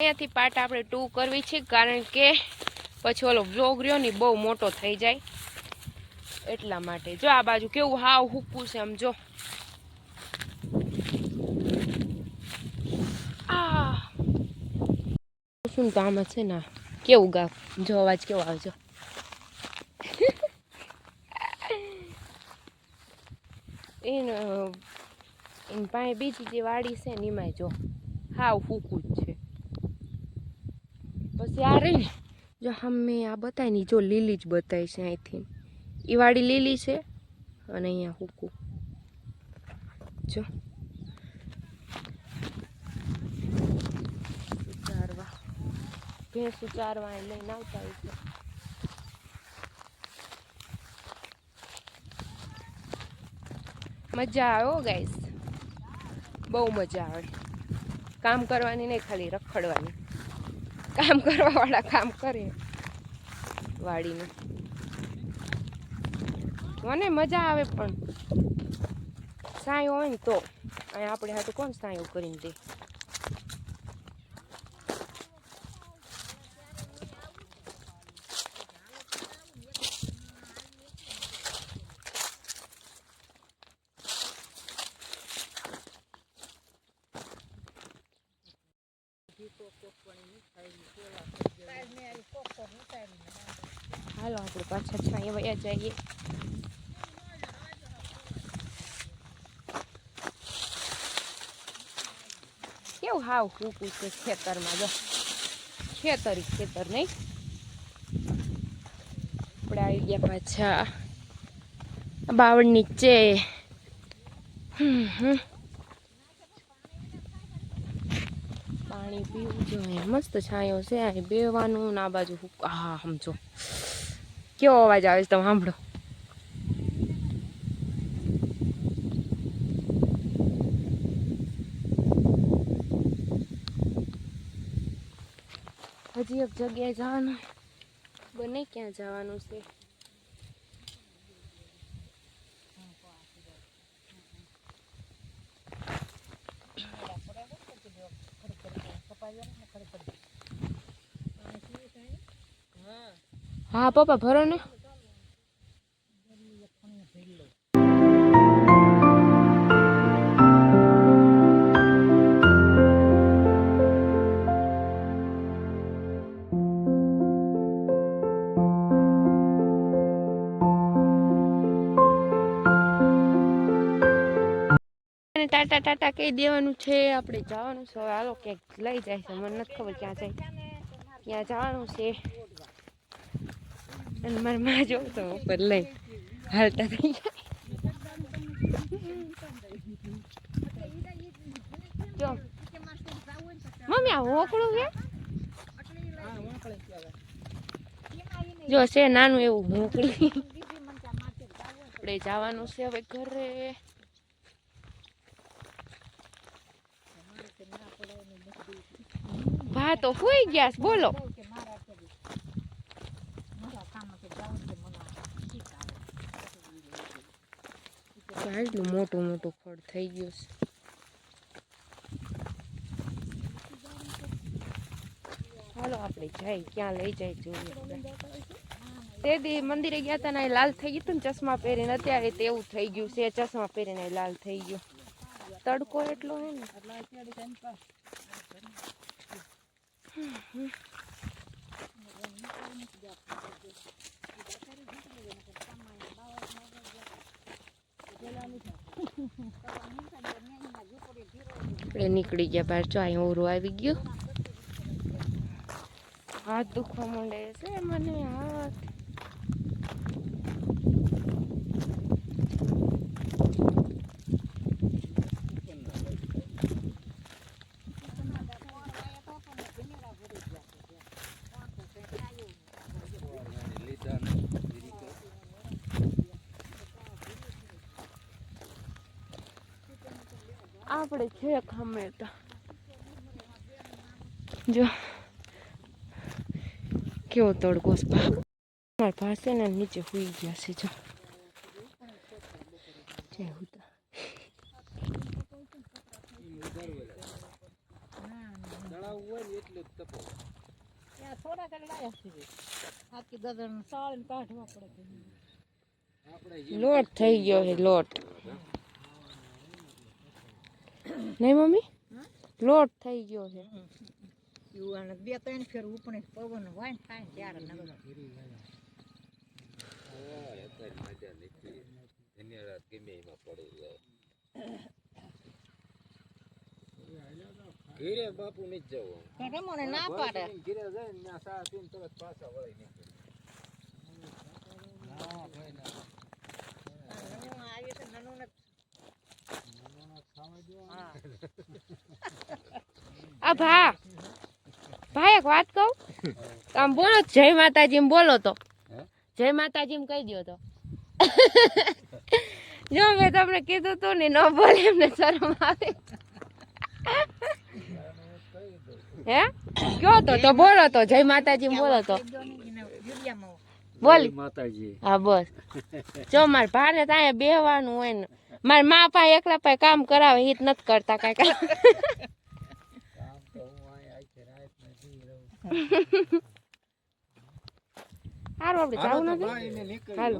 અહીંયાથી પાર્ટ આપણે ટુ કરવી છે, કારણ કે પછી ઓલો બ્લોગ રહ્યો ને બહુ મોટો થઈ જાય. એટલા માટે. જો આ બાજુ કેવું હાવ હુકું છે આમ જો. શું તો આમાં છે ને કેવું ગા જો અવાજ કેવો આવજો એને પાસે બીજી જે વાડી છે ને એમાં જો હાવ હુકું છે. પછી આ રહી ને જો અમે આ બતાવી ને જો લીલી જ બતાવી છે અહીંથી. એ વાડી લીલી છે અને અહીંયા હુકું. જો. ઉચારવા ભેંસ ઉચારવા અહીં લઈને આવતા હોય છે. મજા આવે ગાઈસ. બહુ મજા આવે. કામ કરવાની નહીં, ખાલી રખડવાની. કામ કરવા વાળા કામ કરે. વાડીમાં મને મજા આવે પણ. સાયો હોય ને તો. અહીંયા આપણે હાટું કોણ સાયો કરીને દે હાલો આપણે પાછા છાંય વયા જઈએ કેવું હાવ ફૂકું છે ખેતરમાં જો ખેતર ખેતર નહીં આપણે આવી ગયા પાછા બાવળ નીચે. પાણી પીવું જોઈએ મસ્ત છાંયો છે અહીં બેવાનું ના બાજુ હા સમજો કેવો અવાજ આવે છે તમે સાંભળો. હજી એક જગ્યાએ જવાનું. બને ક્યાં જવાનું છે? હા, પપ્પા, ભરો ને. ટાટા ટાટા કહી દેવાનું છે, આપણે જવાનું છે. હાલો ક્યાંક લઈ જાય છે, મને નથી ખબર ક્યાં જાય. ક્યાં જવાનું છે. મારી માં જોઉં તો ઉપર લઈ હાલતા થઈ જાય જો મમ્મી આ હોકળું કે જો છે નાનું એવું હોકળું આપણે જવાનું છે હવે ઘરે ભા તો હુઈ ગયા છે, બોલો કેટલું મોટું મોટું ફળ થઈ ગયું છે. હાલો, આપણે જાય ક્યાં લઈ જાય જોઈએ તે દી મંદિરે ગયા હતા ને લાલ થઈ ગયું હતું ને ચશ્મા પહેરીને, અત્યારે તેવું થઈ ગયું છે, ચશ્મા પહેરીને લાલ થઈ ગયું. તડકો એટલો હે ને. આપણે નીકળી ગયા બહાર. જો, અહીં ઓરો આવી ગયો. હાથ દુખવા માંડે છે મને, હાથ. આપણે છે ખમેતા જો. કેવો તડકો મારા પાસે ને નીચે હુઈ ગયા છે, જો. જય હુતા થોડા ઘણા લાયા લોટ થઈ ગયો છે, લોટ. નહીં મમ્મી? લોટ થઈ ગયો છે. યુવાને બે ત્રણ ફેર ઉપણે પવન હોય ને થાય ત્યારે ધન્યવાદ ગમે એમાં પડી જાય ઘીરે બાપુ નથી જવું રમોને ના પાડે. ઘીરે જાય ને સા પીને તરત પાછા વળી નીકળે. ના ભાઈ ના નનું આવ્યું છે નનું ને હા આ ભા. ભાઈ એક વાત કહું? આમ બોલો જય માતાજી બોલો તો. જય માતાજી કહી દો તો. જો મેં તમને કીધું તું ને ન બોલે એમને શરમ આવે. હે? કયો તો તો બોલો તો જય માતાજી બોલો તો. બોલ. માતાજી. હા બસ જો મારે ભાને ત્યાં બેહવાનું હોય ને. માર મા પા એકલા પાસે કામ કરાવે હિત નથી કરતા કાંઈ કામ. તો હું અહીં આખી રાત નથી? રહું સારું આપણે જવું નથી હાલો.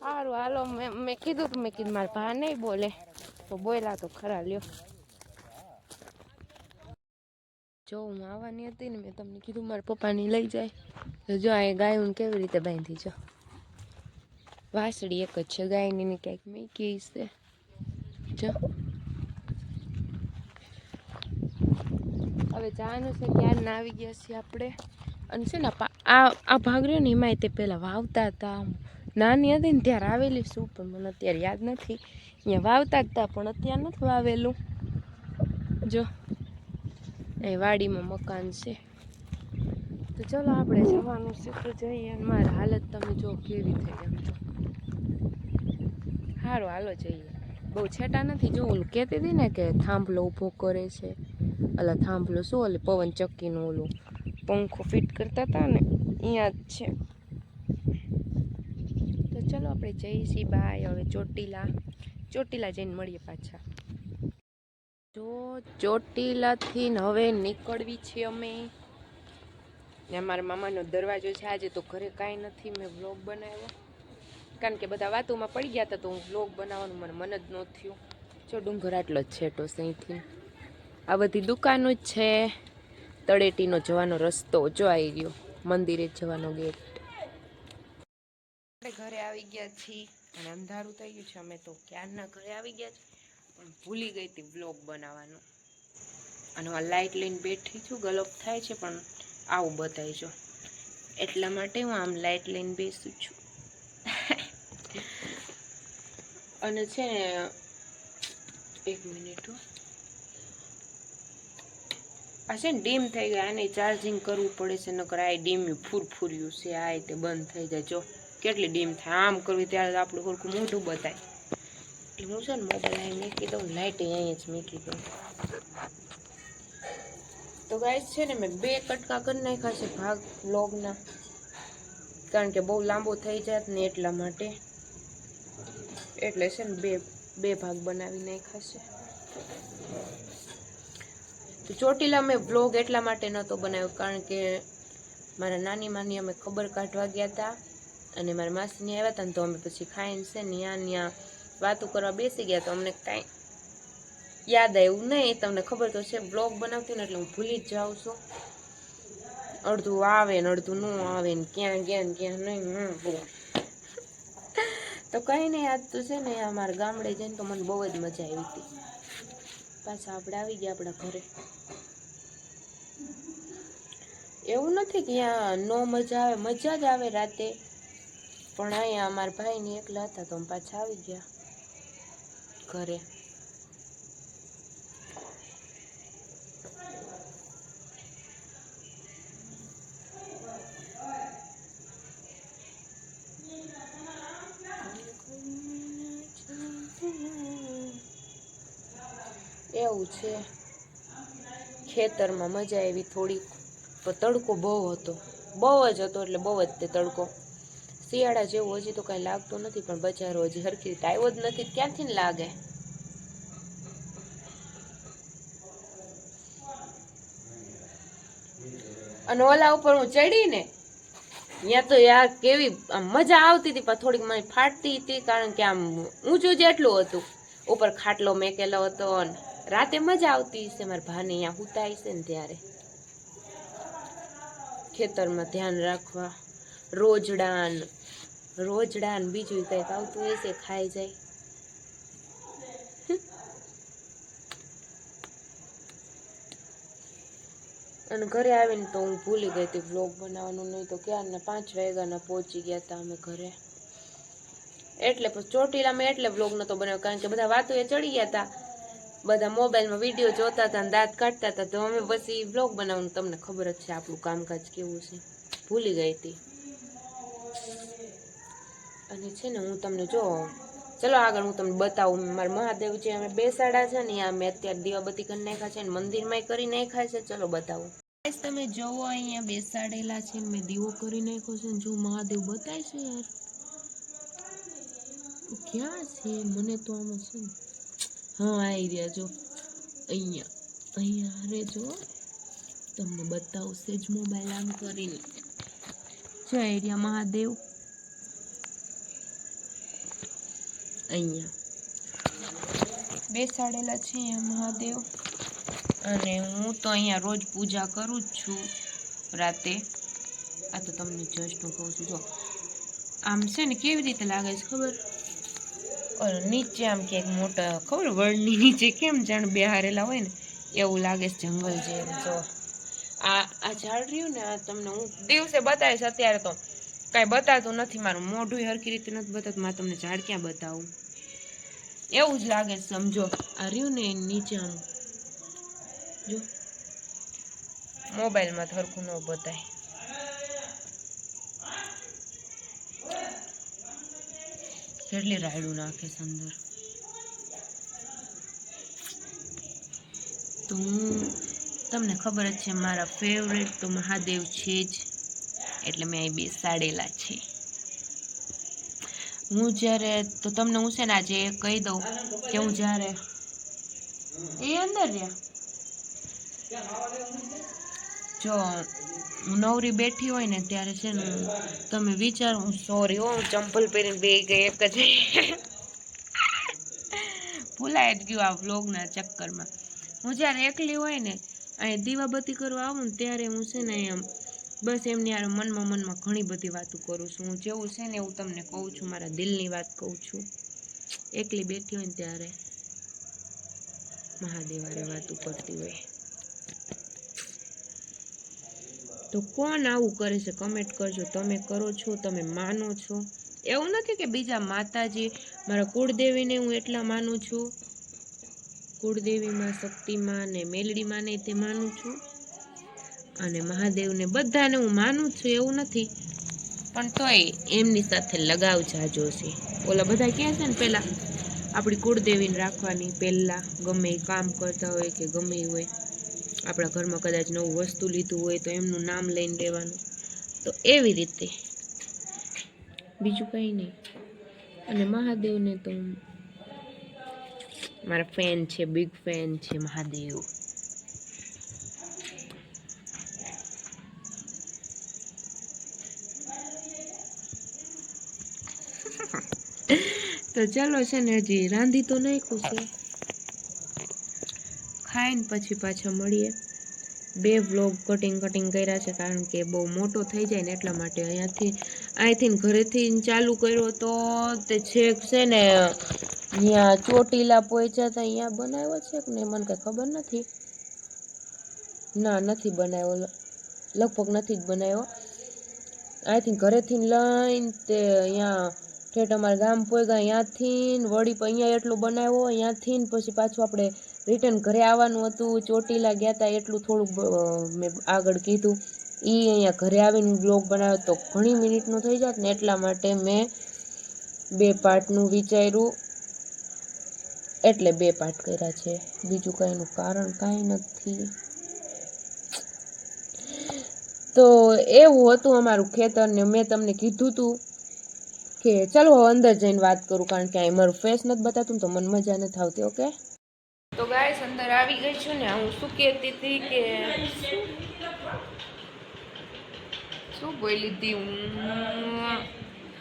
સારું હાલો મેં મેં કીધું તું મેં કીધું મારા ભા નહીં બોલે. તો બોલ્યા તો ખરા લ્યો. જો હું આવવાની હતી ને મેં તમને કીધું મારા પપ્પાની લઈ જાય. તો જો આ ગાયું કેવી રીતે બાંધી જો. વાસળી એક જ છે, ગાયની ક્યાંક મૂકી છે. જો. હવે જવાનું છે ક્યારે ના આવી ગયા છીએ આપણે. અને છે ને આ આ ભાગ રહ્યો ને તે પહેલાં વાવતા હતા. નાની હતી ને, ત્યારે આવેલી શું પણ મને અત્યારે યાદ નથી. અહીંયા વાવતા જ હતા, પણ અત્યારે નથી વાવેલું. જો. એ વાડીમાં મકાન છે. તો ચલો, આપણે જવાનું છે, તો જઈએ. મારી હાલત તમે જો કેવી થઈ એમ તો સારું હાલો જઈએ. બહુ છેટા નથી, જો ઓલું કહેતી હતી ને કે થાંભલો ઊભો કરે છે. અલા થાંભલો શું ઓલી પવન ચક્કીનું ઓલું પંખો ફિટ કરતા હતા ને અહીંયા જ છે. તો ચલો આપણે જઈશી બાય, હવે ચોટીલા ચોટીલા જઈને મળીએ પાછા. જો ચોટીલાથી હવે નીકળવી છે અમે. ને મારા મામાનો દરવાજો છે, આજે તો ઘરે કાંઈ નથી, મેં વ્લોગ બનાવ્યો. કારણ કે બધા વાતોમાં પડી ગયા હતા તો હું વ્લોગ બનાવવાનું મને મન જ ન થયું. જો ડુંગર આટલો જ છે અહીંથી આ બધી દુકાનો જ છે. તળેટીનો જવાનો રસ્તો જો આવી ગયો. મંદિરે જ જવાનો ગેટ આપણે ઘરે આવી ગયા છીએ. અને અંધારું થઈ ગયું છે. અમે તો ક્યારના ઘરે આવી ગયા છે પણ ભૂલી ગઈ હતી વ્લોગ બનાવવાનું. અને આ લાઇટ લઈને બેઠી છું. ગલપ થાય છે, પણ આવું બતાવીજો એટલા માટે હું આમ લાઇટ લઈને બેસું છું. અને છે ને, એક મિનિટ આ છે ને ડીમ થઈ ગયા આને ચાર્જિંગ કરવું પડે છે, નકર આ ડીમ ફૂરફૂર્યું છે, આ તે બંધ થઈ જાય. જો, કેટલી ડીમ થાય? આમ કરવી ત્યારે આપણું સરખું મોઢું બતાય. એટલે હું છે ને મોબાઈલ અહીં મૂકી દઉં લાઇટ અહીંયા જ મૂકી દઉં. તો ગાઈસ છે ને મેં બે કટકા કરી નાખ્યા છે, ભાગ લોગના કારણ કે બહુ લાંબો થઈ જાય ને એટલા માટે. એટલે છે ને બે બે ભાગ બનાવી નાખાશે તો ચોટીલા મેં બ્લોગ એટલા માટે નહોતો બનાવ્યો, કારણ કે મારા નાની માની અમે ખબર કાઢવા ગયા હતા અને મારા માસીને આવ્યા હતા ને તો અમે પછી ખાઈને છે ને ત્યાં ત્યાં વાતો કરવા બેસી ગયા. તો અમને કાંઈ યાદ આવ્યું નહીં. તમને ખબર તો છે બ્લોગ બનાવતી ને એટલે હું ભૂલી જ જાઉં છું. અડધું આવે ને અડધું ન આવે ને ક્યાં ગયા ને ક્યાં નહીં બોલ તો કંઈ નહીં આજ તો છે ને અમારા ગામડે જઈને તો મને બહુ જ મજા આવી હતી. પાછા આપણે આવી ગયા આપણા ઘરે. એવું નથી કે અહીંયા નો મજા આવે, મજા જ આવે રાતે. પણ અહીંયા અમારા ભાઈને એકલા હતા તો પાછા આવી ગયા ઘરે. જવું છે. ખેતરમાં મજા આવી થોડીક. તડકો બહુ હતો. બહુ જ હતો એટલે બહુ જ તે તડકો. શિયાળા જેવું હજી તો કાંઈ લાગતો નથી, પણ બજારો હજી હરખી રીતે આવ્યો જ નથી, ક્યાંથી લાગે? અને ઓલા ઉપર હું ચડી ને ત્યાં તો યાર કેવી મજા આવતી હતી, પણ થોડીક મને ફાટતી હતી, કારણ કે આમ ઊંચું જેટલું હતું. ઉપર ખાટલો મેકેલો હતો અને રાતે મજા આવતી હશે, મારા ભાને અહીંયા હુતા હશે ને ત્યારે. ખેતરમાં ધ્યાન રાખવા. રોજડાન રોજડાન બીજું કંઈક આવતું હશે ખાઈ જાય. અને ઘરે આવીને તો હું ભૂલી ગઈ હતી વ્લોગ બનાવવાનું, નહીં તો ક્યાં ને પાંચ વાગ્યાના પહોંચી ગયા હતા અમે ઘરે. એટલે પછી ચોટીલામાં એટલે વ્લોગ નતો બનાવ્યો, કારણ કે બધા વાતો એ ચડી ગયા હતા બધા મોબાઈલમાં વીડિયો જોતા હતા અને દાંત કાઢતા હતા, તો અમે પછી વ્લોગ બનાવવાનું, તમને ખબર જ છે આપણું કામકાજ કેવું છે. ભૂલી ગઈ હતી. અને છે ને હું તમને જો, ચલો આગળ હું તમને બતાવું, મારા મહાદેવ છે અમે બેસાડા છે ને આ મેં અત્યારે દીવાબત્તી કરી નાખ્યા છે ને મંદિરમાં કરી નાખ્યા છે, ચલો બતાવું. તમે જોવો અહીંયા બેસાડેલા છે મેં દીવો કરી નાખ્યો છે જો મહાદેવ બતાય છે યાર. ક્યાં છે? મને તો આમાં છે ને હા આવી રહ્યા જો અહીંયા અહીંયા અરે જો તમને બતાવશે જ મોબાઈલ આમ કરીને. જો એરિયા મહાદેવ. અહીંયા. બેસાડેલા છે અહીંયા મહાદેવ. અને હું તો અહીંયા રોજ પૂજા કરું જ છું રાતે. આ તો તમને જસ્ટ હું કહું છું, જો. આમ છે ને કેવી રીતે લાગે છે ખબર? ઓલો નીચે આમ ક્યાંક મોટા, ખબર વડની નીચે કેમ જાણ બેહારેલા હોય ને, એવું લાગે છે જંગલ જેવું, જો. આ આ ઝાડ રહ્યું ને, આ તમને હું દિવસે બતાવીશ અત્યારે તો. કાંઈ બતાતું નથી મારું મોઢું હરકી રીતે નથી બતાતું, મારે તમને ઝાડ ક્યાં બતાવું? એવું જ લાગે છે, સમજો. આ રહ્યું ને નીચે આમ, જો. મોબાઈલમાં સરખું ન બતાય. કેટલી રાયડું નાખે અંદર. તો હું તમને ખબર જ છે, મારા ફેવરેટ તો મહાદેવ છે જ, એટલે મેં અહીં બેસાડેલા છે. હું જ્યારે, તો તમને હું છે ને આજે એ કહી દઉં કે હું જ્યારે એ અંદર રહ્યા. જો હું નવરી બેઠી હોય ને ત્યારે છે ને તમે વિચારો, હું સોરી હો ચંપલ પહેરીને બે ગઈ એક જ ભૂલાઈ જ ગયું આ વ્લોગના ચક્કરમાં. હું જ્યારે એકલી હોય ને, અહીં દીવાબત્તી કરવા આવું ને ત્યારે હું છે ને એમ બસ એમની યાર મનમાં મનમાં ઘણી બધી વાતો કરું છું. હું જેવું છે ને એવું તમને કહું છું, મારા દિલની વાત કહું છું. એકલી બેઠી હોય ને ત્યારે મહાદેવારે વાતો કરતી હોય. તો કોણ આવું કરે છે? કમેન્ટ કરજો. તમે કરો છો, તમે માનો છો. એવું નથી કે બીજા માતાજી, મારા કુળદેવીને હું એટલા માનું છું. કુળદેવીમાં શક્તિમાં ને મેલડીમાં ને તે માનું છું. અને મહાદેવને બધાને હું માનું છું, એવું નથી. પણ તોય એમની સાથે લગાવ જાજો છે. ઓલા બધા કહે છે ને પહેલાં આપણી કુળદેવીને રાખવાની પહેલાં ગમે એ કામ કરતા હોય કે ગમે એ હોય. આપણા ઘરમાં કદાચ નવું વસ્તુ લીધું હોય તો એમનું નામ લઈને લેવાનું તો એવી રીતે. બીજું કંઈ નહીં. અને મહાદેવને તો મારા ફેન છે બિગ ફેન છે મહાદેવ. તો ચાલો છે ને, હજી રાંધી તો નાખ્યું છે. ખાઈને પછી પાછા મળીએ. બે વ્લોગ કટિંગ કટિંગ કર્યા છે કારણ કે બહુ મોટો થઈ જાય ને એટલા માટે અહીંયાથી, અહીંથી ને ઘરેથી ચાલુ કર્યો તો તે છેક છે ને અહીંયા ચોટીલા પહોંચ્યા તો અહીંયા બનાવ્યો છે નહીં મને કંઈ ખબર નથી. ના, નથી બનાવ્યો લગભગ નથી જ બનાવ્યો. અહીંથી ઘરેથી લઈને તે અહીંયા ઠેઠ અમારા ગામ પોઈગા ને વળી અહીંયા એટલું બનાવ્યો ને પછી પાછું આપણે રિટર્ન ઘરે આવવાનું હતું, ચોટીલા ગયા હતા એટલું થોડુંક મેં આગળ કીધું. એ અહીંયા ઘરે આવીને બ્લોગ બનાવ્યો તો ઘણી મિનિટનું થઈ જાત ને એટલા માટે મેં બે પાર્ટનું વિચાર્યું. એટલે બે પાર્ટ કર્યા છે. બીજું કંઈનું કારણ કાંઈ નથી. તો એવું હતું અમારું ખેતર ને મેં તમને કીધું હતું કે ચાલો હવે અંદર જઈને વાત કરું, કારણ કે અહીં મારું ફેસ નથી બતાતું તો મને મજા નથી આવતી ઓકે તો ગાઈસ અંદર આવી ગઈ છું ને હું શું કહેતી હતી કે શું બોલી હતી? હું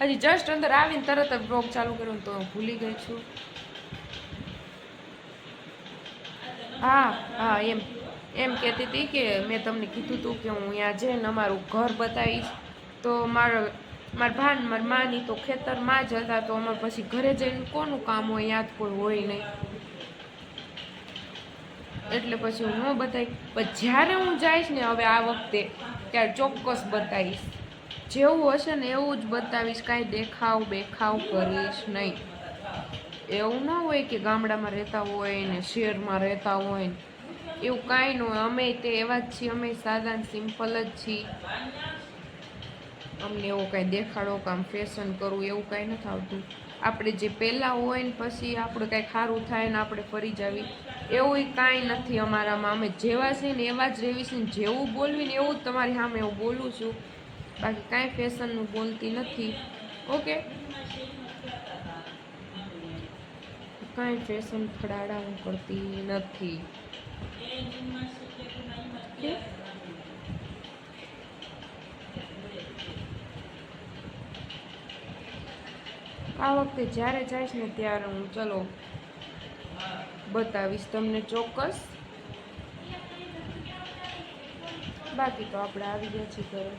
હજી જસ્ટ અંદર આવીને તરત જ બ્લોગ ચાલુ કર્યો તો ભૂલી ગઈ છું. હા હા, એમ એમ કહેતી હતી કે મેં તમને કીધું હતું કે હું અહીંયા જઈને અમારું ઘર બતાવીશ. તો મારા મારા ભાન, મારા માની તો ખેતરમાં જ હતા, તો અમારે પછી ઘરે જઈને કોનું કામ હોય યાદ કોઈ હોય નહીં. એટલે પછી હું ન બતાવી પણ જ્યારે હું જઈશ ને હવે આ વખતે, ત્યારે ચોક્કસ બતાવીશ. જેવું હશે ને એવું જ બતાવીશ, કાંઈ દેખાવ બેખાવ કરીશ નહીં. એવું ના હોય કે ગામડામાં રહેતા હોય ને શહેરમાં રહેતા હોય ને. એવું કાંઈ ન હોય. અમે તે એવા જ છીએ, અમે સાદા સિમ્પલ જ છીએ. અમને એવો કાંઈ દેખાડો કે આમ ફેશન કરવું એવું કાંઈ નથી આવતું. આપણે જે પહેલાં હોય ને પછી આપણે કાંઈ ખારું થાય ને આપણે ફરી જાવી. એવું કાંઈ નથી અમારામાં. અમે જેવા છીએ ને એવા જ રહેવી છીએ ને જેવું બોલવી ને એવું જ તમારી સામે હું બોલું છું. બાકી કાંઈ ફેશનનું બોલતી નથી. ઓકે? કાંઈ ફેશન ફડાડા હું કરતી નથી. આ વખતે જ્યારે જઈશ ને ત્યારે હું ચલો બતાવીશ તમને ચોક્કસ. બાકી તો આપણે આવી ગયા છીએ ઘરે.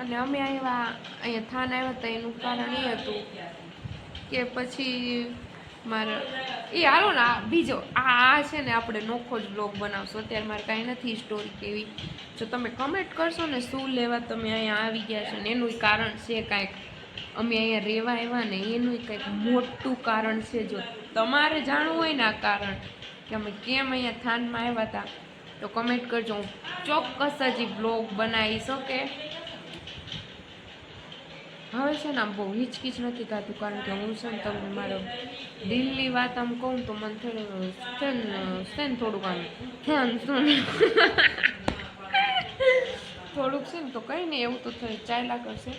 અને અમે આવ્યા, અહીંયા થાન આવ્યા હતા એનું કારણ એ હતું કે પછી મારે એ હાલો ને બીજો, આ છે ને આપણે નોખો જ બ્લોગ બનાવશો. અત્યારે મારે કાંઈ નથી સ્ટોરી કેવી. જો તમે કમેન્ટ કરશો ને શું લેવા તમે અહીંયા આવી ગયા છો ને એનું કારણ છે કાંઈક. અમે અહીંયા રહેવા આવ્યા ને એનું કંઈક મોટું કારણ છે. જો તમારે જાણવું હોય ને આ કારણ કે અમે કેમ અહીંયા થાનમાં આવ્યા હતા, તો કમેન્ટ કરજો. હું ચોક્કસ હજી બ્લોગ બનાવીશ, ઓકે? હવે છે ને આમ બહુ હિચકીચ નથી થતું, કારણ કે હું છે ને તમને મારો દિલની વાત આમ કહું તો મને થોડું છે ને ને થોડુંક આમ ધ્યાન થોડુંક છે ને તો કંઈ નહીં, એવું તો થાય, ચાલ્યા કરશે.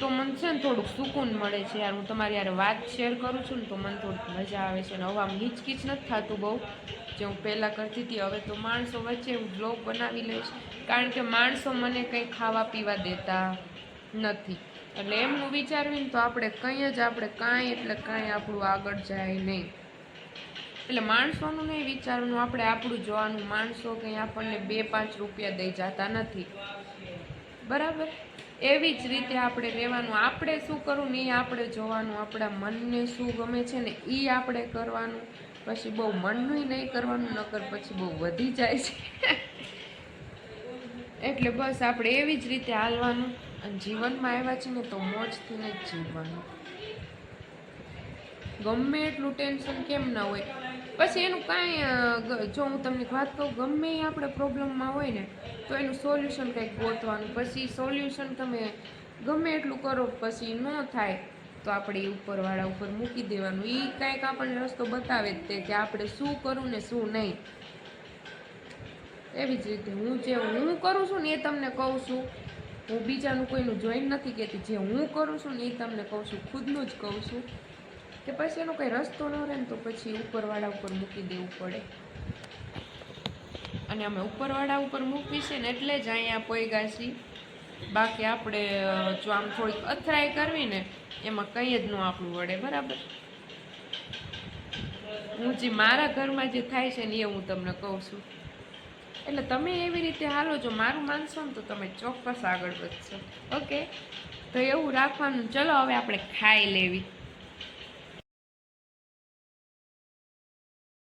તો મને છે ને થોડુંક સુકૂન મળે છે યાર, હું તમારી યાર વાત શેર કરું છું ને તો મને થોડીક મજા આવે છે ને. હવે આમ હિચકીચ નથી થતું બહુ, જે હું પહેલાં કરતી હતી. હવે તો માણસો વચ્ચે હું બ્લોગ બનાવી લઈશ, કારણ કે માણસો મને કંઈ ખાવા પીવા દેતા નથી. એટલે એમનું વિચારવીને તો આપણે કંઈ જ, આપણે કાંઈ એટલે કાંઈ આપણું આગળ જાય નહીં. એટલે માણસોનું નહીં વિચારવાનું, આપણે આપણું જોવાનું. માણસો કંઈ આપણને બે પાંચ રૂપિયા દઈ જતા નથી. બરાબર? એવી જ રીતે આપણે રહેવાનું. આપણે શું કરવું ને એ આપણે જોવાનું. આપણા મનને શું ગમે છે ને એ આપણે કરવાનું. પછી બહુ મનનું નહીં કરવાનું, નકર પછી બહુ વધી જાય છે. એટલે બસ આપણે એવી જ રીતે હાલવાનું. જીવનમાં આવ્યા છે ને તો મોજથી જ જીવવાનું. ગમે એટલું ટેન્શન કેમ ના હોય. પછી એનું કાંઈ જો હું તમને વાત કહું, ગમે એ આપણે પ્રોબ્લેમમાં હોય ને, તો એનું સોલ્યુશન કંઈક ગોતવાનું. પછી સોલ્યુશન તમે ગમે એટલું કરો, પછી ન થાય, તો આપણે એ ઉપરવાળા ઉપર મૂકી દેવાનું. એ કાંઈક આપણને રસ્તો બતાવે જ તે કે આપણે શું કરવું ને શું નહીં. એવી જ રીતે હું જે હું કરું છું ને એ તમને કહું છું. હું બીજાનું કોઈનું જોઈન નથી કહેતી. જે હું કરું છું ને એ તમને કહું છું, ખુદનું જ કહું છું કે પછી એનો કંઈ રસ્તો ન રહે ને તો પછી ઉપરવાળા ઉપર મૂકી દેવું પડે. અને અમે ઉપરવાળા ઉપર મૂકવી છે ને એટલે જ અહીંયા પોઈગા બાકી આપણે જો આમ થોડીક અથડાઈ કરવી ને, એમાં કંઈ જ ન આપણું વળે, બરાબર? હું જે મારા ઘરમાં જે થાય છે ને એ હું તમને કહું છું. એટલે તમે એવી રીતે હાલો, જો મારું માનશો ને તો તમે ચોક્કસ આગળ વધશો. ઓકે? તો એવું રાખવાનું. ચલો, હવે આપણે ખાઈ લેવી.